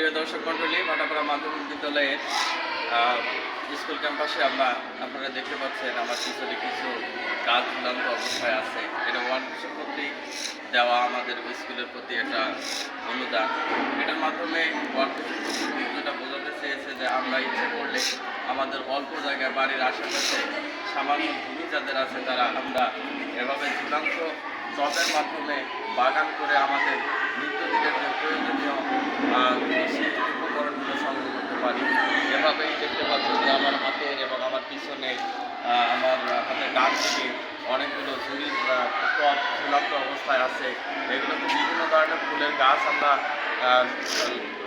প্রিয় দর্শক মণ্ডলী ভাটাপাড়া মাধ্যমিক বিদ্যালয়ের আহ, স্কুল ক্যাম্পাসে আমরা আপনারা দেখতে পাচ্ছেন আমার পিছনে কিছু কাজ ঝুলন্ত অবস্থায় আছে। এটা ওয়ান কর্তৃক দেওয়া আমাদের স্কুলের প্রতি একটা অনুদান। এটার মাধ্যমে ওয়ান যেটা বোঝাতে চেয়েছে যে আমরা ইচ্ছে করলে আমাদের অল্প জায়গায় বাড়ির আশেপাশে সামান্য ভূমি যাদের আছে তারা আমরা এভাবে ঝুলন্ত টবের মাধ্যমে বাগান করে আমাদের নিত্যদিনের যে প্রয়োজনীয় এভাবেই দেখতে পাচ্ছি যে আমার হাতে এবং আমার পিছনে আমার হাতের ডান দিকে অনেকগুলো আহ, টব ঝুলন্ত অবস্থায় আছে। এগুলোতে বিভিন্ন ধরনের ফুলের গাছ আমরা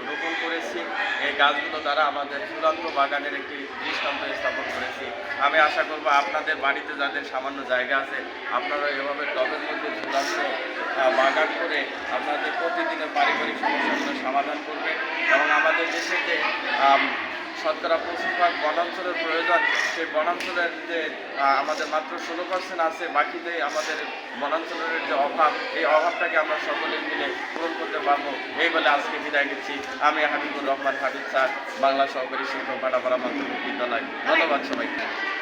রোপণ করেছি। এই গাছগুলো দ্বারা আমাদের ঝুলন্ত বাগানের একটি দৃষ্টান্ত স্থাপন করেছি। আমি আশা করব আপনাদের বাড়িতে যাদের সামান্য জায়গা আছে আপনারা এভাবে টবের মধ্যে আহ, বাগান করে আপনাদের প্রতিদিনের পারিবারিক সমস্যাগুলো সমাধান করবেন। এবং আমাদের দেশে যে শতকরা পঁচিশ ভাগ বনাঞ্চলের প্রয়োজন। সেই বনাঞ্চলের যে আমাদের মাত্র ষোলো পার্সেন্ট আছে, বাকিতে আমাদের বনাঞ্চলের যে অভাব, এই অভাবটাকে আমরা সকলে মিলে পূরণ করতে পারব। এই বলে আজকে বিদায় নিচ্ছি। আমি হাবিবুর রহমান হাবিব স্যার, বাংলা সহকারী শিক্ষক পাটাপাড়া মাধ্যমিক বিদ্যালয়। ধন্যবাদ সবাইকে।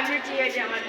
ফাইভ আছে আমার